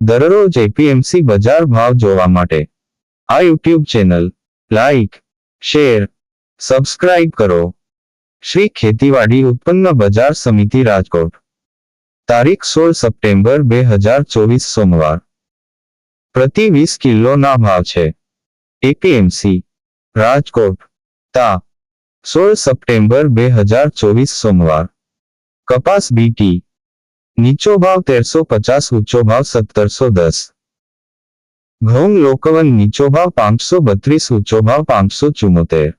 દરરોજ એપીએમસી બજાર ભાવ જોવા માટે આ YouTube channel like share subscribe કરો શ્રી ખેતીવાડી ઉત્પન્ન બજાર સમિતિ રાજકોટ તારીખ સોળ સપ્ટેમ્બર બે હજાર ચોવીસ સોમવાર પ્રતિ વીસ કિલોના ભાવ છે એપીએમસી રાજકોટ તા સોળ સપ્ટેમ્બર બે હજાર ચોવીસ સોમવાર કપાસ બીટી નીચો ભાવ તેરસો પચાસ ઊંચો ભાવ સત્તરસો દસ ઘઉં લોકવન નીચો ભાવ પાંચસો બત્રીસ ઊંચો ભાવ પાંચસો ચુમ્મોતેર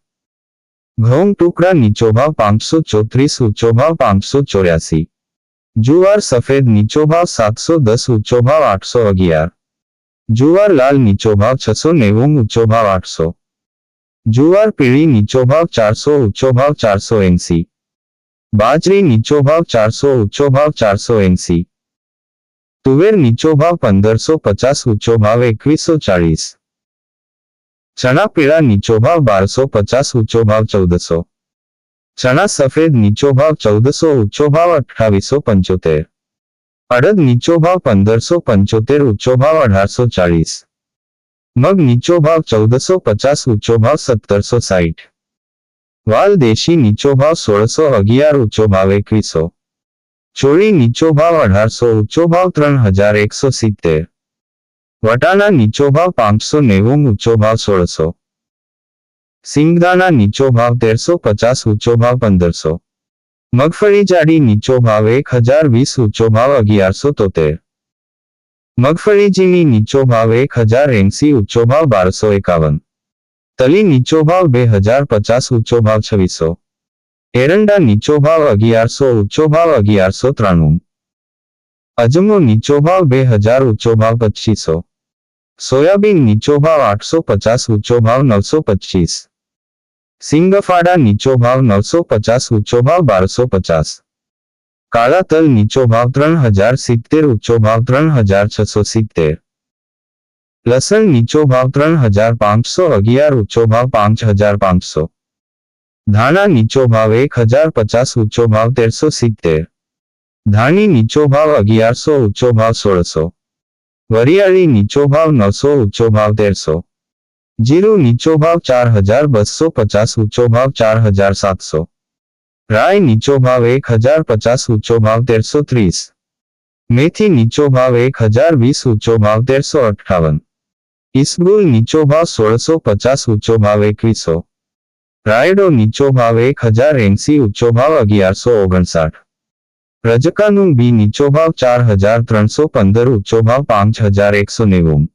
ઘઉં ટુકડા નીચો ભાવ પાંચસો ચોત્રીસ ઊંચો ભાવ પાંચસો ચોર્યાસી જુવાર સફેદ નીચો ભાવ સાતસો દસ ઊંચો ભાવ આઠસો અગિયાર જુવાર લાલ નીચો ભાવ છસો નેવું ઊંચો ભાવ આઠસો જુવાર પીળી નીચો ભાવ ચારસો ઊંચો ભાવ ચારસો એંસી બાજરી નીચો ભાવ ચારસો, ઊંચો ભાવ ચારસો એંસી. તુવેર નીચો ભાવ પંદરસો પચાસ, ઊંચો ભાવ એકવીસો ચાળીસ. ચણા પીળા નીચો ભાવ બારસો પચાસ, ઊંચો ભાવ ચૌદસો. ચણા સફેદ નીચો ભાવ ચૌદસો, ઊંચો ભાવ અઠાવીસો પંચોતેર. અડદ નીચો ભાવ પંદરસો પંચોતેર, ઊંચો ભાવ અઢારસો ચાળીસ. મગ નીચો ભાવ ચૌદસો પચાસ, ઊંચો ભાવ સત્તરસો સાઠ. વાલ દેશી નીચો ભાવ સોળસો અગિયાર ઊંચો ભાવ એકવીસો ચોળી નીચો ભાવ અઢારસો ઊંચો ભાવ ત્રણ હજાર એકસો સિત્તેર વટાણા નીચો ભાવ પાંચસો નેવું ઊંચો ભાવ સોળસો સિંગદાણા નીચો ભાવ તેરસો પચાસ ઊંચો ભાવ પંદરસો મગફળી જાડી નીચો ભાવ એક હજાર વીસ ઊંચો ભાવ અગિયારસો તોતેર મગફળી ઝીણી નીચો ભાવ એક હજાર એંસી ઊંચો ભાવ બારસો એકાવન તલી નીચો ભાવ બે હજાર પચાસ ઊંચો ભાવ છવ્વીસો એરંડા નીચો ભાવ અગિયારસો ઊંચો ભાવ અગિયારસો ત્રાણું અજમો નીચો ભાવ બે હજાર ઊંચો ભાવ પચીસો સોયાબીન નીચો ભાવ આઠસો પચાસ ઊંચો ભાવ નવસો પચીસ સિંગફાડા નીચો ભાવ નવસો પચાસ ઊંચો ભાવ બારસો પચાસ કાળા તલ નીચો ભાવ ત્રણ હજાર સિત્તેર ઊંચો ભાવ ત્રણ હજાર છસો સિત્તેર લસણ નીચો ભાવ ત્રણ હજાર પાંચસો અગિયાર ઊંચો ભાવ પાંચ હજાર પાંચસો ધાણા નીચો ભાવ એક હજાર પચાસ ઊંચો ભાવ તેરસો સિત્તેર ધાણી નીચો ભાવ અગિયારસો ઊંચો ભાવ સોળસો વરિયાળી નીચો ભાવ નવસો ઊંચો ભાવ તેરસો જીરું નીચો ભાવ ચાર હજાર બસો પચાસ ઊંચો ભાવ ચાર હજાર સાતસો રાય નીચો ભાવ એક હજાર પચાસ ઊંચો ભાવ તેરસો ત્રીસ મેથી નીચો ભાવ એક હજાર વીસ ઊંચો ભાવ તેરસો અઠ્ઠાવન ઇસબુલ નીચો ભાવ સોળસો પચાસ ઊંચો ભાવ એકવીસો. રાયડો નીચો ભાવ એક હજાર એંસી ઊંચો ભાવ અગિયારસો ઓગણસાઠ. રજકાનું બી નીચો ભાવ ચાર હજાર ત્રણસો પંદર ઊંચો ભાવ પાંચ હજાર એકસો નેવું.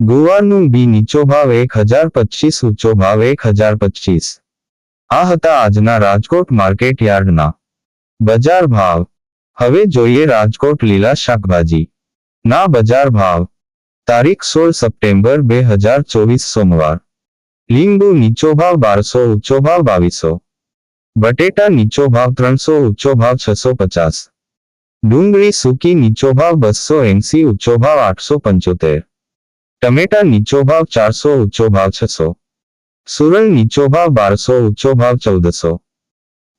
ગુવારનું બી નીચો ભાવ એક હજાર પચીસ ઊંચો ભાવ એક હજાર પચીસ. આ હતા આજના રાજકોટ માર્કેટ યાર્ડના. બજાર ભાવ. હવે જોઈએ રાજકોટ લીલા શાકભાજી. ના બજાર ભાવ. તારીખ સોળ સપ્ટેમ્બર બે હજાર ચોવીસ સોમવાર લીંબુ નીચો ભાવ બારસો ઊંચો ભાવ બાવીસો બટેટા નીચો ભાવ ત્રણસો ઊંચો ભાવ છસો પચાસ ડુંગળી સૂકી નીચો ભાવ બસો એંસી ઊંચો ભાવ આઠસો પંચોતેર ટમેટા નીચો ભાવ ચારસો ઊંચો ભાવ છસો સુરલ નીચો ભાવ બારસો ઊંચો ભાવ ચૌદસો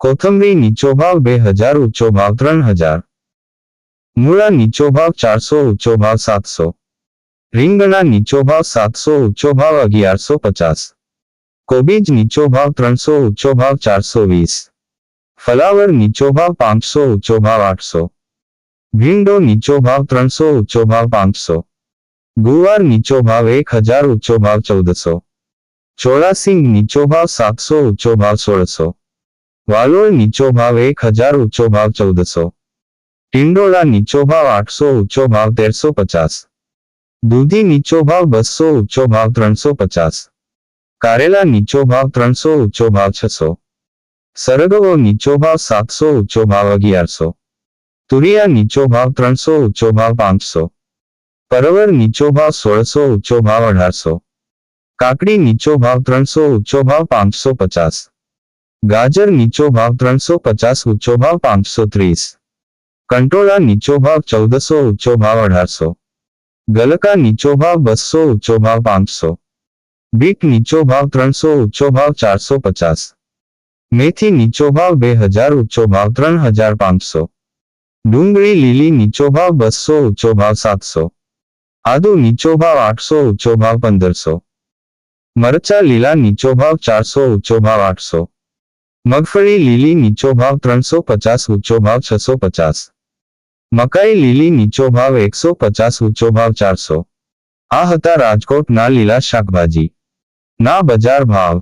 કોથમરી નીચો ભાવ બે હજાર ઊંચો ભાવ ત્રણ હજાર મૂળા નીચો ભાવ ચારસો ઊંચો ભાવ સાતસો રીંગણા નીચો ભાવ સાતસો ઊંચો ભાવ અગિયારસો પચાસ. કોબીજ નીચો ભાવ ત્રણસો ઊંચો ભાવ ચારસો વીસ. ફલાવર નીચો ભાવ પાંચસો ઊંચો ભાવ આઠસો. ભીંડો નીચો ભાવ ત્રણસો ઊંચો ભાવ પાંચસો. ગુવાર નીચો ભાવ એક હજાર ઊંચો ભાવ ચૌદસો. ચોળાસિંગ નીચો ભાવ સાતસો ઊંચો ભાવ સોળસો. વાલોળ નીચો ભાવ એક હજાર ઊંચો ભાવ ચૌદસો. ટિંડોળા નીચો ભાવ આઠસો ઊંચો ભાવ તેરસો પચાસ. દૂધી નીચો ભાવ બસો ઊંચો ભાવ ત્રણસો પચાસ કારેલા નીચો ભાવ ત્રણસો ઊંચો ભાવ છસો સરગવો નીચો ભાવ સાતસો ઊંચો ભાવ અગિયારસો તુરિયા નીચો ભાવ ત્રણસો ઊંચો ભાવ પાંચસો પરવર નીચો ભાવ સોળસો ઊંચો ભાવ અઢારસો કાકડી નીચો ભાવ ત્રણસો ઊંચો ભાવ પાંચસો પચાસ ગાજર નીચો ભાવ ત્રણસો પચાસ ઊંચો ભાવ પાંચસો ત્રીસ કંટોળા નીચો ભાવ ચૌદસો ઊંચો ભાવ અઢારસો ગલકા નીચો ભાવ બસો ઊંચો ભાવ પાંચસો બીટ નીચો ભાવ ત્રણસો ઊંચો ભાવ ચારસો પચાસ મેથી નીચો ભાવ બે હજાર ઊંચો ભાવ ત્રણ હજાર પાંચસો ડુંગળી લીલી નીચો ભાવ બસો ઊંચો ભાવ સાતસો આદુ નીચો ભાવ આઠસો ઊંચો ભાવ પંદરસો મરચા લીલા નીચો ભાવ ચારસો ઊંચો ભાવ આઠસો મગફળી લીલી નીચો ભાવ ત્રણસો પચાસ ઊંચો ભાવ છસો પચાસ મકાઈ લીલી નીચો ભાવ એકસો પચાસ, ઊંચો ભાવ ચારસો. આ હતા રાજકોટના લીલા શાકભાજી. ના બજાર ભાવ.